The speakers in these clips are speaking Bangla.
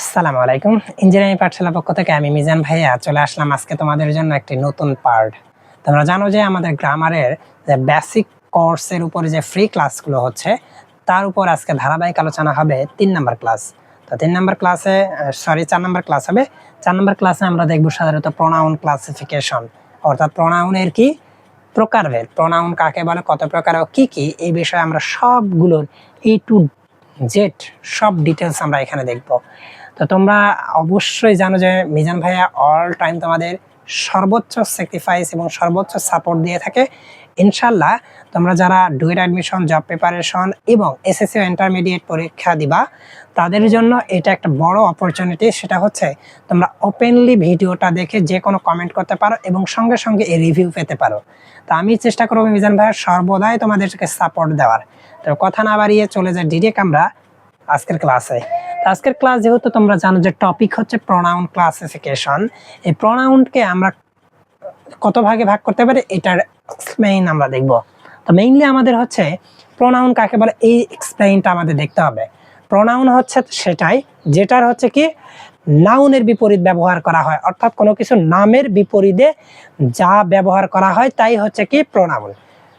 আসসালামু আলাইকুম। ইঞ্জিনিয়ারিং পাঠশালা পক্ষ থেকে আমি মিজান ভাইয়া চলে আসলাম আজকে তোমাদের জন্য একটি নতুন পার্ট। তোমরা জানো যে আমাদের গ্রামারের যে বেসিক কোর্সের উপরে যে ফ্রি ক্লাসগুলো হচ্ছে, তার উপর আজকে ধারাবাহিক আলোচনা হবে তিন নাম্বার ক্লাস তো তিন নাম্বার ক্লাসে সরি চার নম্বর ক্লাস হবে। চার নাম্বার ক্লাসে আমরা দেখব সাধারণত প্রোনাউন ক্লাসিফিকেশন অর্থাৎ প্রোনাউনের কি? প্রকারভেদ। প্রোনাউন কাকে বলে, কত প্রকার ও কি কি, এই বিষয়ে আমরা সবগুলোর এ টু জেড সব ডিটেলস আমরা এখানে দেখব। তো তোমরা অবশ্যই জানো যে মিজান ভাইয়া অল টাইম তোমাদের সর্বোচ্চ স্যাক্রিফাইস এবং সর্বোচ্চ সাপোর্ট দিয়ে থাকে। ইনশাল্লাহ তোমরা যারা ডুয়েট অ্যাডমিশন জব প্রিপারেশন এবং এসএসসি ইন্টারমিডিয়েট পরীক্ষা দিবা, তাদের জন্য এটা একটা বড় অপরচুনিটি সেটা হচ্ছে তোমরা ওপেনলি ভিডিওটা দেখে যে কোনো কমেন্ট করতে পারো এবং সঙ্গে সঙ্গে এই রিভিউ পেতে পারো। তো আমি চেষ্টা করব মিজান ভাইয়ের সর্বদাই তোমাদেরকে সাপোর্ট দেওয়ার। তো কথা না বাড়িয়ে চলে যায় ডিরেক্ট আমরা। আজকের ক্লাসে। আজকের ক্লাস যেহেতু তোমরা জানো যে টপিক হচ্ছে প্রোনাউন ক্লাসিফিকেশন এই প্রোনাউনকে আমরা কত ভাগে ভাগ করতে পারি? এটার এক্সপ্লেইন আমরা দেখব। তো মেইনলি আমাদের হচ্ছে প্রোনাউন কাকে বলে? এই এক্সপ্লেইনটা আমাদের দেখতে হবে। প্রোনাউন হচ্ছে সেটাই যেটার হচ্ছে কি? নাউনের বিপরীত ব্যবহার করা হয়। অর্থাৎ কোনো কিছু নামের বিপরীতে যা ব্যবহার করা হয়, তাই হচ্ছে কি? প্রোনাউন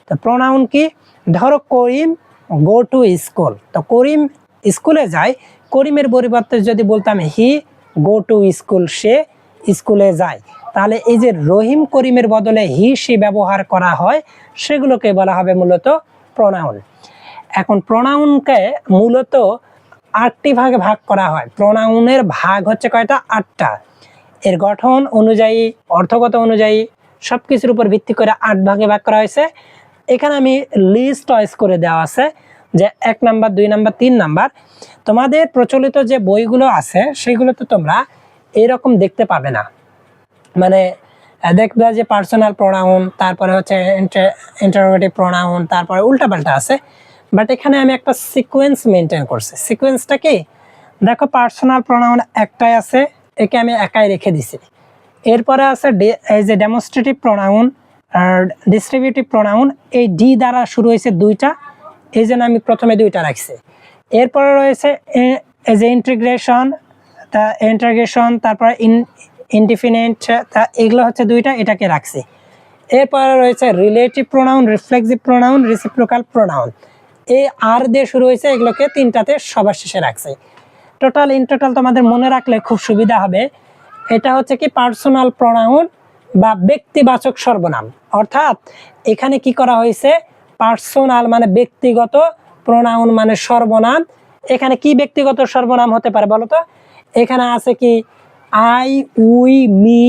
তো প্রোনাউন কি? ধরো করিম গো টু স্কুল তো করিম স্কুলে যায়, করিমের পরিবর্তে যদি বলতাম হি, গো টু স্কুল, সে স্কুলে যায়। তাহলে এই যে রহিম করিমের বদলে হি, সে ব্যবহার করা হয়, সেগুলোকে বলা হবে মূলত প্রোনাউন এখন প্রোনাউনকে মূলত আটটি ভাগে ভাগ করা হয়। প্রোনাউনের ভাগ হচ্ছে কয়টা? আটটা। এর গঠন অনুযায়ী, অর্থগত অনুযায়ী সব কিছুর উপর ভিত্তি করে আট ভাগে ভাগ করা হয়েছে। এখানে আমি লিস্ট চয়েস করে দেওয়া আছে। যে এক নাম্বার, দুই নাম্বার, তিন নাম্বার, তোমাদের প্রচলিত যে বইগুলো আছে, সেগুলোতে তোমরা এরকম দেখতে পাবে না। মানে দেখবে যে পার্সোনাল প্রোনাউন তারপরে হচ্ছে ইন্টারোগেটিভ প্রোনাউন তারপরে উল্টাপাল্টা আছে। বাট এখানে আমি একটা সিকোয়েন্স মেনটেন করছি। সিকোয়েন্সটা কি? দেখো পার্সোনাল প্রোনাউন একটাই আছে, একে আমি একাই রেখে দিছি। এরপরে আছে এই যে ডেমনস্ট্রেটিভ প্রোনাউন আর ডিস্ট্রিবিউটিভ প্রোনাউন এই ডি দ্বারা শুরু হয়েছে দুইটা। এই জন্য আমি প্রথমে দুইটা রাখছি। এরপরে রয়েছে এ- এই যে ইন্টিগ্রেশন তা ইন্টারগ্রেশন তারপরে ইন ইনডিফিনেন্ট তা এগুলো হচ্ছে দুইটা, এটাকে রাখছি। এরপরে রয়েছে relative pronoun reflexive pronoun reciprocal pronoun এই আর দিয়ে শুরু হয়েছে, এগুলোকে তিনটাতে সবার শেষে রাখছে। টোটাল ইন টোটাল তোমাদের মনে রাখলে খুব সুবিধা হবে। এটা হচ্ছে কি পার্সোনাল প্রোনাউন বা ব্যক্তিবাচক সর্বনাম। অর্থাৎ এখানে কি করা হয়েছে? পার্সোনাল মানে ব্যক্তিগত প্রোনাউন মানে সর্বনাম। এখানে কি ব্যক্তিগত সর্বনাম হতে পারে বলো তো? এখানে আছে কি I we me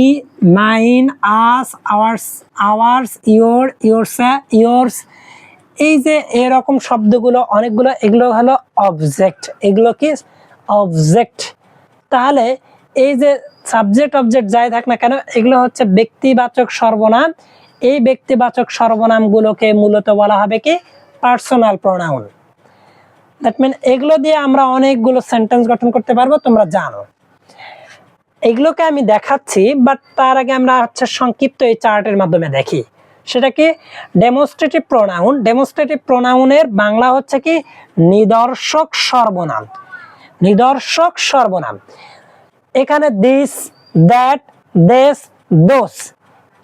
mine us ours ours your yours yours এই যে এরকম শব্দগুলো, অনেকগুলো, এগুলো হলো অবজেক্ট এগুলো কি? অবজেক্ট তাহলে এই যে সাবজেক্ট অবজেক্ট যাই থাক না কেন, এগুলো হচ্ছে ব্যক্তিবাচক সর্বনাম। এই ব্যক্তিবাচক সর্বনামগুলোকে মূলত বলা হবে কি? পার্সোনাল প্রোনাউন দ্যাট মিন এগুলো দিয়ে আমরা অনেকগুলো সেন্টেন্স গঠন করতে পারব, তোমরা জানো। এগুলোকে আমি দেখাচ্ছি বাট তার আগে আমরা হচ্ছে সংক্ষিপ্ত এই চার্টের মাধ্যমে দেখি। সেটা কি? ডেমনস্ট্রেটিভ প্রোনাউন ডেমনস্ট্রেটিভ প্রোনাউনের বাংলা হচ্ছে কি? নিদর্শক সর্বনাম। নিদর্শক সর্বনাম। এখানে দিস দ্যাট দেশ দোস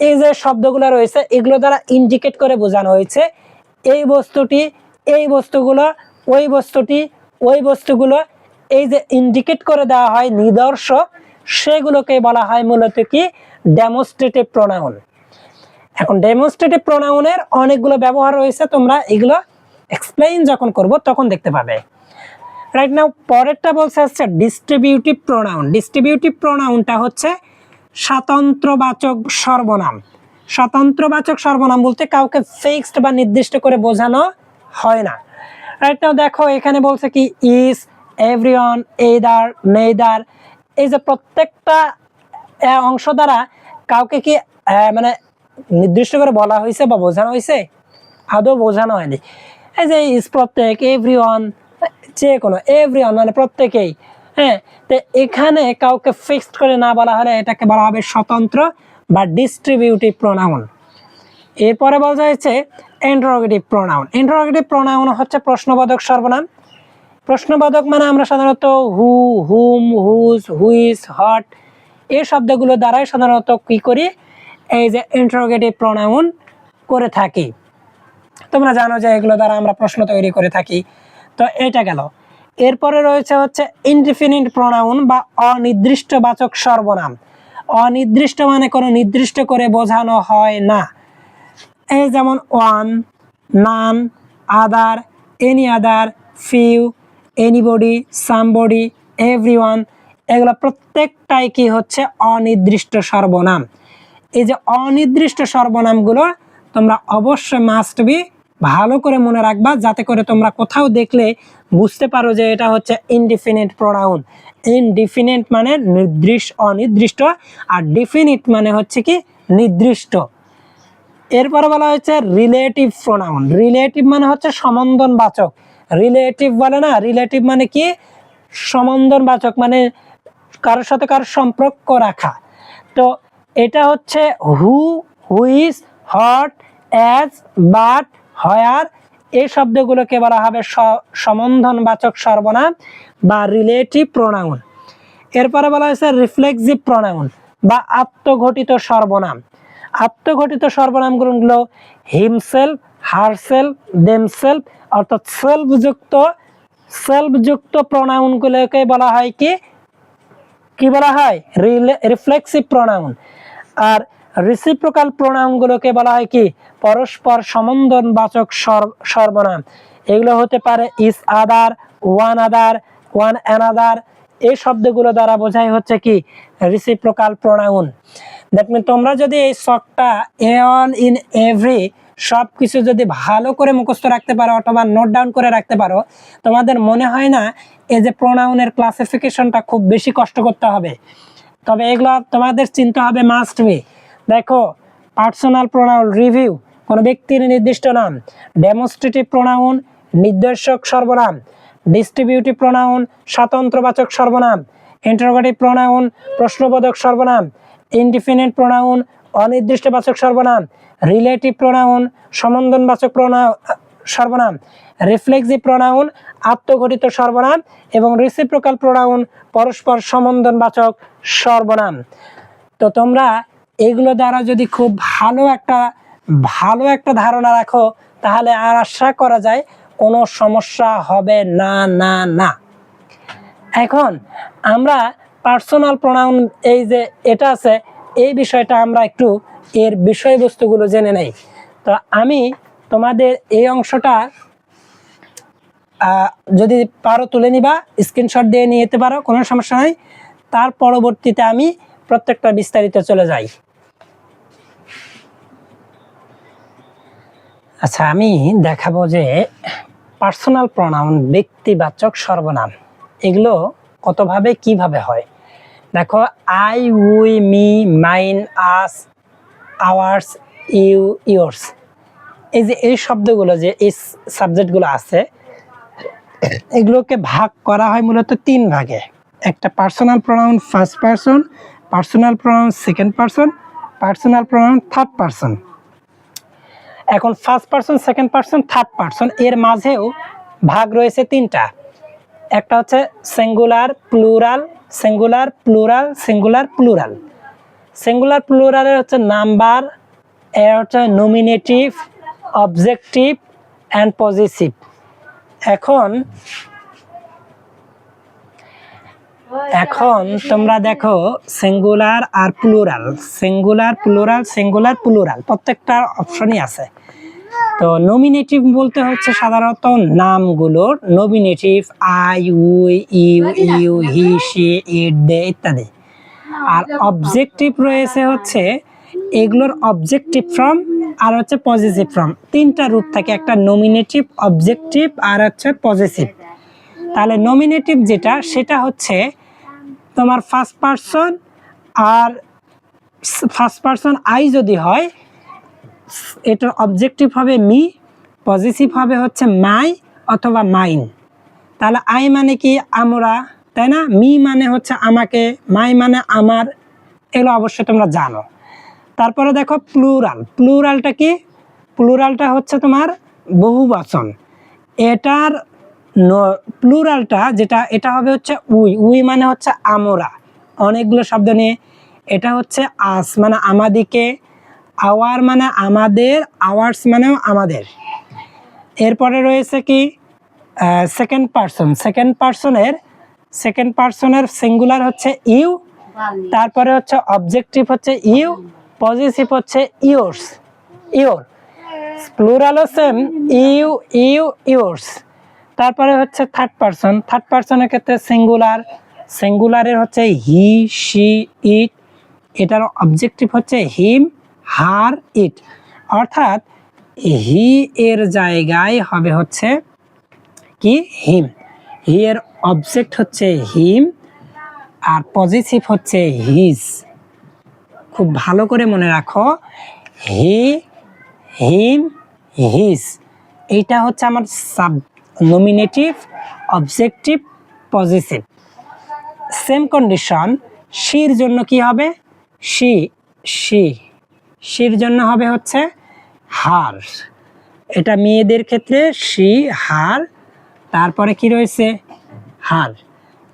এই যে শব্দগুলো রয়েছে, এগুলো দ্বারা ইন্ডিকেট করে বোঝানো হয়েছে, এই বস্তুটি, এই বস্তুগুলো, ওই বস্তুটি, ওই বস্তুগুলো, এই যে ইন্ডিকেট করে দেওয়া হয় নিদর্শ সেগুলোকে বলা হয় মূলত কি? ডেমোস্ট্রেটিভ প্রোনাউন এখন ডেমোস্ট্রেটিভ প্রোনাউনের অনেকগুলো ব্যবহার রয়েছে, তোমরা এগুলো এক্সপ্লেইন যখন করব তখন দেখতে পাবে। রাইট নাও পরেরটা বলছে হচ্ছে ডিস্ট্রিবিউটিভ প্রোনাউন ডিস্ট্রিবিউটিভ প্রোনাউনটা হচ্ছে স্বাতন্ত্রবাচক সর্বনাম। স্বতন্ত্রবাচক সর্বনাম বলতে কাউকে ফিক্সড বা নির্দিষ্ট করে বোঝানো হয় না। রাইট দেখো, এখানে বলছে কি ইজ এভরিওয়ান এইদার নেইদার এই যে প্রত্যেকটা অংশ দ্বারা কাউকে কি মানে নির্দিষ্ট করে বলা হয়েছে বা বোঝানো হয়েছে? আদৌ বোঝানো হয়নি। এই যে ইস প্রত্যেক এভরিওয়ান যে কোনো এভরিওয়ান মানে প্রত্যেকেই। হ্যাঁ তো এখানে কাউকে ফিক্সড করে না বলা হলে এটাকে বলা হবে স্বতন্ত্র বা ডিস্ট্রিবিউটিভ প্রোনাউন এরপরে বলা হয়েছে ইন্টারোগেটিভ প্রোনাউন ইন্টারোগেটিভ প্রোনাউন হচ্ছে প্রশ্নবোধক সর্বনাম। প্রশ্নবোধক মানে আমরা সাধারণত হু হুম হুজ হুইস হট এই শব্দগুলো দ্বারাই সাধারণত কি করি? এই যে ইন্টারোগেটিভ প্রোনাউন করে থাকি। তোমরা জানো যে এগুলো দ্বারা আমরা প্রশ্ন তৈরি করে থাকি। তো এটা গেল। এরপরে রয়েছে হচ্ছে ইনডিফিনিট প্রোনাউন বা অনির্দিষ্টবাচক সর্বনাম। অনির্দিষ্ট মানে কোনো নির্দিষ্ট করে বোঝানো হয় না। এই যেমন one none other any other few anybody somebody everyone এগুলো প্রত্যেকটাই কি হচ্ছে অনির্দিষ্ট সর্বনাম। এই যে অনির্দিষ্ট সর্বনামগুলো তোমরা অবশ্যই মাস্ট বি ভালো করে মনে রাখবা, যাতে করে তোমরা কোথাও দেখলে বুঝতে পারো যে এটা হচ্ছে ইনডিফিনিট প্রোনাউন ইনডিফিনিট মানে নির্দিষ্ট, অনির্দিষ্ট আর ডিফিনিট মানে হচ্ছে কি নির্দিষ্ট। এরপরে বলা হয়েছে রিলেটিভ প্রোনাউন রিলেটিভ মানে হচ্ছে সম্বন্ধন বাচক রিলেটিভ বলে না রিলেটিভ মানে কি? সম্বন্ধন বাচক মানে কারোর সাথে কারোর সম্পর্ক রাখা। তো এটা হচ্ছে হু হুইস হট অ্যাজ বাট হয়ার এই শব্দগুলোকে বলা হবে সম্বন্ধনবাচক সর্বনাম বা রিলেটিভ প্রোনাউন এরপরে বলা হয়েছে রিফ্লেক্সিভ প্রোনাউন বা আত্মঘটিত সর্বনাম। আত্মঘটিত সর্বনামগুলো হিমসেলফ হারসেলফ দেমসেলফ অর্থাৎ সেলফযুক্ত সেলফযুক্ত প্রোনাউনগুলোকে বলা হয় কি? কি বলা হয়? রিফ্লেক্সিভ প্রোনাউন আর রিসিপ্রোকাল প্রোনাউনগুলোকে বলা হয় কি? পরস্পর সম্বন্ধন বাচক সর্বনাম। এগুলো হতে পারে each other one other one another এই শব্দগুলো দ্বারা বোঝাই হচ্ছে কি? রিসিপ্রোকাল প্রোনাউন দ্যাট মিন তোমরা যদি এই শখটা এ অল ইন এভরি সব কিছু যদি ভালো করে মুখস্থ রাখতে পারো অথবা নোট ডাউন করে রাখতে পারো, তোমাদের মনে হয় না এই যে প্রোনাউনের ক্লাসিফিকেশনটা খুব বেশি কষ্ট করতে হবে? তবে এগুলো তোমাদের চিন্তা হবে মাস্ট বি দেখো পার্সোনাল প্রোনাউন রিভিউ কোনো ব্যক্তির নির্দিষ্ট নাম ডেমনস্ট্রেটিভ প্রোনাউন নির্দেশক সর্বনাম ডিস্ট্রিবিউটিভ প্রোনাউন স্বতন্ত্রবাচক সর্বনাম ইন্টারোগেটিভ প্রোনাউন প্রশ্নবোধক সর্বনাম ইনডিফিনিট প্রোনাউন অনির্দিষ্টবাচক সর্বনাম রিলেটিভ প্রোনাউন সম্বন্ধনবাচক প্রোনাউন সর্বনাম রিফ্লেক্সিভ প্রোনাউন আত্মঘটিত সর্বনাম এবং রিসিপ্রোকাল প্রোনাউন পরস্পর সম্বন্ধনবাচক সর্বনাম। তো তোমরা এগুলো দ্বারা যদি খুব ভালো একটা ভালো একটা ধারণা রাখো, তাহলে আর আশা করা যায় কোনো সমস্যা হবে না না না। এখন আমরা পার্সোনাল প্রোনাউন এই যে এটা আছে, এই বিষয়টা আমরা একটু এর বিষয়বস্তুগুলো জেনে নেই। তো আমি তোমাদের এই অংশটা যদি পারো তুলে নিবা স্ক্রিনশট দিয়ে নিয়ে যেতে পারো, কোনো সমস্যা নাই। তার পরবর্তীতে আমি প্রত্যেকটা বিস্তারিত চলে যাই। আচ্ছা আমি দেখাবো যে পার্সোনাল প্রনাউন, ব্যক্তিবাচক সর্বনাম, এগুলো কতভাবে, কীভাবে হয়? দেখো I we me mine us ours you yours এই যে, এই শব্দগুলো যে, এই সাবজেক্টগুলো আছে, এগুলোকে ভাগ করা হয় মূলত তিন ভাগে। একটা personal pronoun first person personal pronoun second person personal pronoun third person এখন first person second person third person এর মাঝেও ভাগ রয়েছে তিনটা। একটা হচ্ছে singular plural singular plural singular plural singular প্লুরালের হচ্ছে নাম্বার এর হচ্ছে নমিনেটিভ অবজেক্টিভ অ্যান্ড পজিটিভ এখন এখন তোমরা দেখো সিঙ্গুলার আর plural singular plural singular plural প্রত্যেকটা অপশনই আছে। তো নমিনেটিভ বলতে হচ্ছে সাধারণত নামগুলোর nominative I we you you he she it they ইত্যাদি। আর অবজেক্টিভ রয়েছে হচ্ছে এগুলোর অবজেক্টিভ ফ্রম আর হচ্ছে পজিটিভ ফ্রম তিনটা রূপ থাকে, একটা নমিনেটিভ অবজেক্টিভ আর হচ্ছে পজিটিভ তাহলে নমিনেটিভ যেটা, সেটা হচ্ছে তোমার ফার্স্ট পার্সন আর ফার্স্ট পার্সন আই যদি হয় এটার অবজেক্টিভ হবে মি পজিটিভ হবে হচ্ছে মাই অথবা মাইন তাহলে আই মানে কি? আমরা, তাই না? মি মানে হচ্ছে আমাকে মাই মানে আমার, এগুলো অবশ্যই তোমরা জানো। তারপরে দেখো প্লুরাল প্লুরালটা কি? প্লুরালটা হচ্ছে তোমার বহু বচন এটার প্লুরালটা যেটা এটা হবে হচ্ছে উই। উই মানে হচ্ছে আমরা। অনেকগুলো শব্দ নিয়ে। এটা হচ্ছে আস মানে আমাদিকে। আওয়ার মানে আমাদের আওয়ার্স মানেও আমাদের। এরপরে রয়েছে কি? সেকেন্ড পার্সন সেকেন্ড পার্সনের সেকেন্ড পার্সনের সিঙ্গুলার হচ্ছে ইউ। তারপরে হচ্ছে অবজেক্টিভ হচ্ছে ইউ। পজিটিভ হচ্ছে ইয়োর্স ইয়োর প্লুরালও সেম ইউ ইউ ইয়োর্স তারপরে হচ্ছে থার্ড পার্সন থার্ড পার্সনের ক্ষেত্রে সিঙ্গুলার সিঙ্গুলারের হচ্ছে হি শি ইট এটার অবজেক্টিভ হচ্ছে হিম হার ইট অর্থাৎ হি এর জায়গায় হবে হচ্ছে কি? হিম হি এর অবজেক্ট হচ্ছে হিম আর পজিটিভ হচ্ছে হিজ খুব ভালো করে মনে রাখো হি হিম হিজ এইটা হচ্ছে আমার sub nominative objective positive same condition শির জন্য কি হবে? শি শি শির জন্য হবে হচ্ছে হার এটা মেয়েদের ক্ষেত্রে শি হার তারপরে কি রয়েছে? হার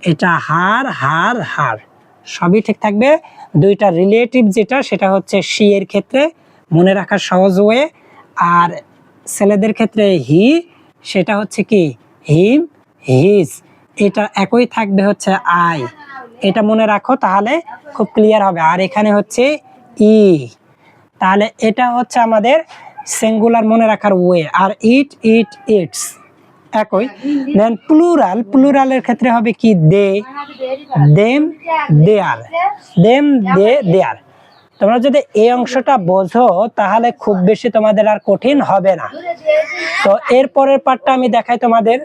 এটা হার হার হার সবই ঠিক থাকবে। দুইটা রিলেটিভ যেটা, সেটা হচ্ছে শি এর ক্ষেত্রে। মনে রাখা সহজ ওয়ে আর ছেলেদের ক্ষেত্রে হি সেটা হচ্ছে কি? Him, his. এটা একই থাকবে হচ্ছে আই। এটা মনে রাখো তাহলে খুব ক্লিয়ার হবে। আর এখানে হচ্ছে ই। তাহলে এটা হচ্ছে আমাদের সিঙ্গুলার মনে রাখার way R it it it's একই। দেন প্লুরাল প্লুরালের ক্ষেত্রে হবে কি? দে দেম দেয়ার দেম দে দেয়ার তোমরা যদি এই অংশটা বোঝো, তাহলে খুব বেশি তোমাদের আর কঠিন হবে না। তো এর পরের পার্টটা আমি দেখাই তোমাদের।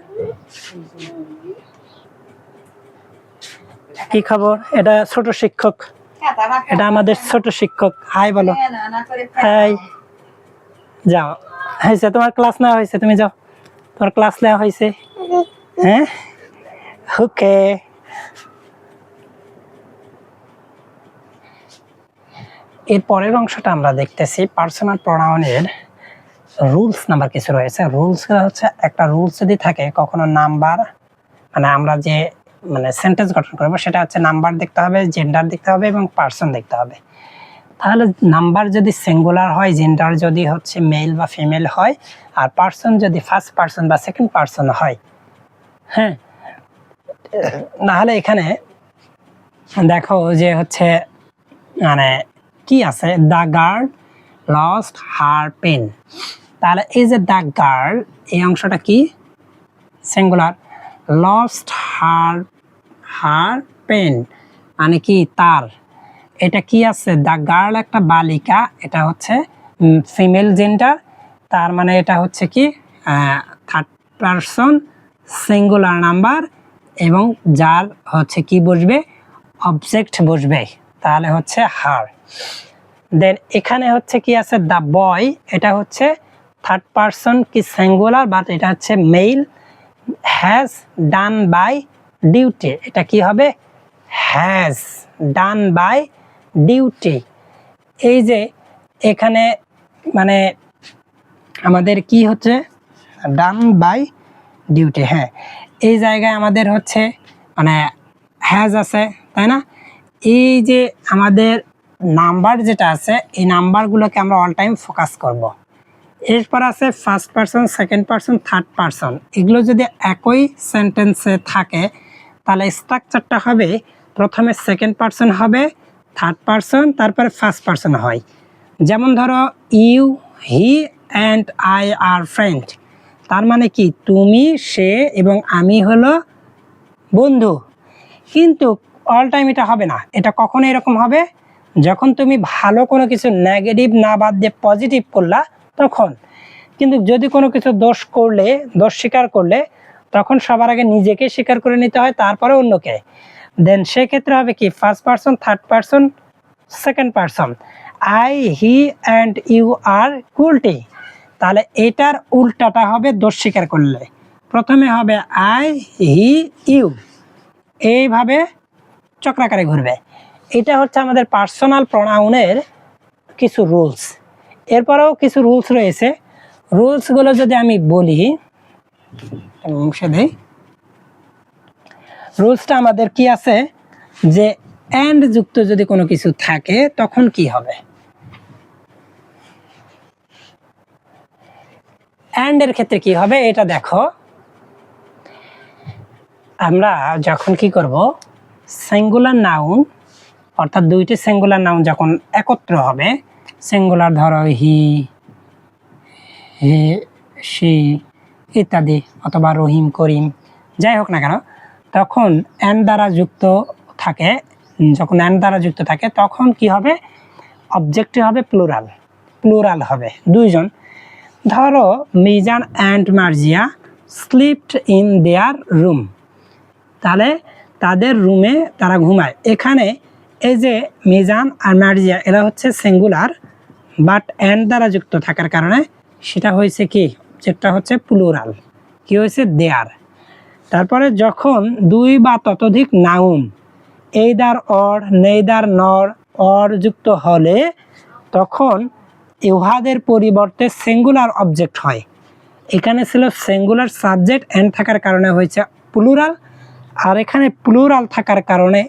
কি খবর? এটা ছোট শিক্ষক। এটা আমাদের ছোট শিক্ষক। হাই বলো। হাই। যাও। হয়েছে, তোমার ক্লাস নেওয়া হয়েছে, তুমি যাও। তোমার ক্লাস নেওয়া হয়েছে। হ্যাঁ? ওকে। এর পরের অংশটা আমরা দেখতেছি পার্সোনাল প্রোনাউনের রুলস নাম্বার কিছু রয়েছে। রুলস হচ্ছে একটা রুলস যদি থাকে, কখনো নাম্বার মানে আমরা যে মানে সেন্টেন্স গঠন করব সেটা হচ্ছে নাম্বার দেখতে হবে জেন্ডার দেখতে হবে এবং পার্সন দেখতে হবে। তাহলে নাম্বার যদি সিঙ্গুলার হয় জেন্ডার যদি হচ্ছে মেল বা ফিমেল হয়, আর পার্সন যদি ফার্স্ট পার্সন বা সেকেন্ড পার্সন হয় হ্যাঁ? নাহলে এখানে দেখো যে হচ্ছে মানে কি আছে? The girl lost her pen তাহলে এই যে দ্য গার্ল এই অংশটা কি? Singular lost her her pen মানে কি? তার এটা কি আছে? দ্য গার্ল একটা বালিকা। এটা হচ্ছে ফিমেল জেন্ডার তার মানে এটা হচ্ছে কি? থার্ড পারসন সিঙ্গুলার নাম্বার এবং যার হচ্ছে কি বসবে? অবজেক্ট বসবে। তাহলে হচ্ছে হার দেন এখানে হচ্ছে কি আছে দ্য বয় এটা হচ্ছে থার্ড পারসন কি সিঙ্গুলার বাট এটা হচ্ছে male has done by duty এটা কি হবে? হ্যাজ ডান বাই ডিউটি এই যে এখানে মানে আমাদের কি হচ্ছে? ডান বাই ডিউটি হ্যাঁ। এই জায়গায় আমাদের হচ্ছে মানে হ্যাজ আছে, তাই না? এই যে আমাদের নাম্বার যেটা আছে, এই নাম্বারগুলোকে আমরা অল টাইম ফোকাস করব। এরপর আছে first person second person third person এগুলো যদি একই সেন্টেন্সে থাকে, তাহলে স্ট্রাকচারটা হবে, প্রথমে সেকেন্ড পারসন হবে থার্ড পারসন তারপরে ফার্স্ট পারসন হয়। যেমন ধরো you he and I are friend তার মানে কি? তুমি, সে এবং আমি হলো বন্ধু। কিন্তু অল টাইম এটা হবে না। এটা কখন এরকম হবে? যখন তুমি ভালো কোনো কিছু নেগেটিভ না বাদ দিয়ে পজিটিভ করলা, তখন। কিন্তু যদি কোনো কিছু দোষ করলে, দোষ স্বীকার করলে, তখন সবার আগে নিজেকে স্বীকার করে নিতে হয়, তারপরে অন্যকে। দেন সেক্ষেত্রে হবে কি? First person third person second person I he and you are guilty তাহলে এটার উল্টাটা হবে দোষ স্বীকার করলে। প্রথমে হবে আই হি ইউ এইভাবে চক্রাকারে ঘুরবে। এটা হচ্ছে আমাদের পার্সোনাল প্রোনাউনের কিছু রুলস এরপরেও কিছু রুলস রয়েছে। রুলসগুলো যদি আমি বলি দেই। রুলসটা আমাদের কি আছে? যে অ্যান্ড যুক্ত যদি কোনো কিছু থাকে, তখন কি হবে? অ্যান্ড এর ক্ষেত্রে কি হবে? এটা দেখো। আমরা যখন কি করব? সিঙ্গুলার নাউন অর্থাৎ দুইটি সিঙ্গুলার নাউন যখন একত্র হবে সিঙ্গুলার ধরো হি হে সি ইত্যাদি অথবা রহিম, করিম, যাই হোক না কেন, তখন অ্যান দ্বারা যুক্ত থাকে, যখন অ্যান দ্বারা যুক্ত থাকে, তখন কি হবে? অবজেক্টটি হবে প্লুরাল প্লুরাল হবে। দুইজন, ধরো Mizan and Marzia slipped in their room তাহলে তাদের রুমে তারা ঘুমায়। এখানে এই যে মিজান আর মার্জিয়া, এরা হচ্ছে সিঙ্গুলার বাট অ্যান্ড দ্বারা যুক্ত থাকার কারণে সেটা হয়েছে কি? যেটা হচ্ছে প্লুরাল কি হয়েছে? দেয়ার তারপরে যখন দুই বা ততোধিক নাউন এই either or neither nor or যুক্ত হলে তখন উহাদের পরিবর্তে সিঙ্গুলার অবজেক্ট হয়। এখানে ছিল সিঙ্গুলার সাবজেক্ট এন্ড থাকার কারণে হয়েছে প্লুরাল আর এখানে প্লুরাল থাকার কারণে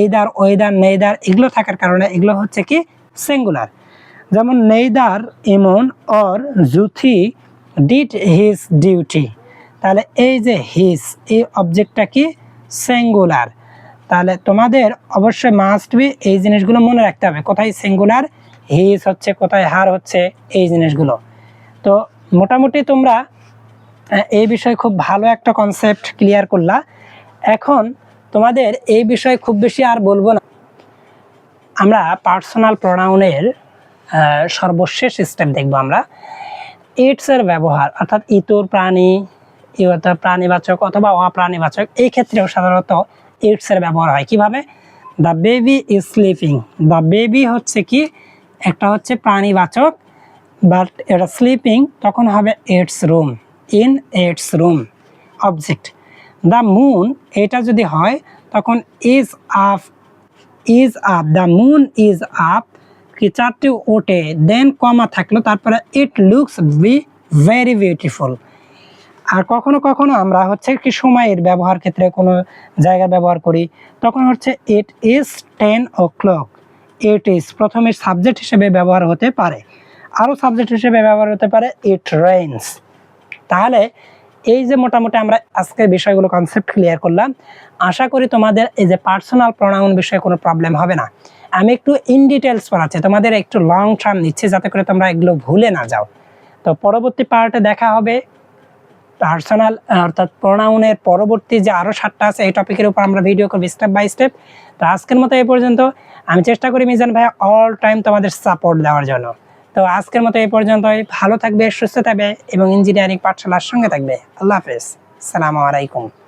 এইদার ওয়েদার নেইদার এগুলো থাকার কারণে এগুলো হচ্ছে কি? সিঙ্গুলার যেমন neither Emon or Juthi did his duty. তাহলে এই যে হিজ, এই অবজেক্টটা কি? সিঙ্গুলার তাহলে তোমাদের অবশ্যই মাস্ট বি এই জিনিসগুলো মনে রাখতে হবে। কোথায় সিঙ্গুলার হিস হচ্ছে, কোথায় হার হচ্ছে? এই জিনিসগুলো। তো মোটামুটি তোমরা এই বিষয়ে খুব ভালো একটা কনসেপ্ট ক্লিয়ার করলা। এখন তোমাদের এই বিষয়ে খুব বেশি আর বলব না। আমরা পার্সোনাল প্রোনাউনের সর্বশেষ স্টেপ দেখব আমরা। ইটসের ব্যবহার, অর্থাৎ ইতর প্রাণী অর্থাৎ প্রাণীবাচক অথবা অপ্রাণীবাচক, এই ক্ষেত্রেও সাধারণত ইটসের ব্যবহার হয়। কীভাবে? The baby is sleeping the baby হচ্ছে কি? একটা হচ্ছে প্রাণীবাচক বাট এটা স্লিপিং তখন হবে its room in its room object the moon এটা যদি হয়, তখন is up is up the moon is up কি চারটে ওটে দেন কমা থাকল, তারপরে it looks be very beautiful আর কখনো কখনো আমরা হচ্ছে কি সময়ের ব্যবহার ক্ষেত্রে কোনো জায়গায় ব্যবহার করি, তখন হচ্ছে it is ten o'clock it is প্রথমে সাবজেক্ট হিসেবে ব্যবহার হতে পারে। আরও সাবজেক্ট হিসেবে ব্যবহার হতে পারে ইট রেইনস তাহলে এই যে মোটামুটি আমরা আজকের বিষয়গুলো কনসেপ্ট ক্লিয়ার করলাম, আশা করি তোমাদের এই যে পার্সোনাল প্রোনাউন বিষয়ে কোনো প্রবলেম হবে না। আমি একটু ইন ডিটেলস পড়াচ্ছি, তোমাদের একটু লং টার্ম নিচ্ছি যাতে করে তোমরা এগুলো ভুলে না যাও। তো পরবর্তী পার্টে দেখা হবে। পার্সোনাল অর্থাৎ প্রোনাউনের পরবর্তী যে আরও সাতটা আছে, এই টপিকের উপর আমরা ভিডিও করব স্টেপ বাই স্টেপ তো আজকের মতো এই পর্যন্ত। আমি চেষ্টা করি মিজান ভাই অল টাইম তোমাদের সাপোর্ট দেওয়ার জন্য। তো আজকের মতো এই পর্যন্তই। ভালো থাকবে, সুস্থ থাকবে এবং ইঞ্জিনিয়ারিং পাঠশালার সঙ্গে থাকবে। আল্লাহ হাফেজ। সালামু আলাইকুম।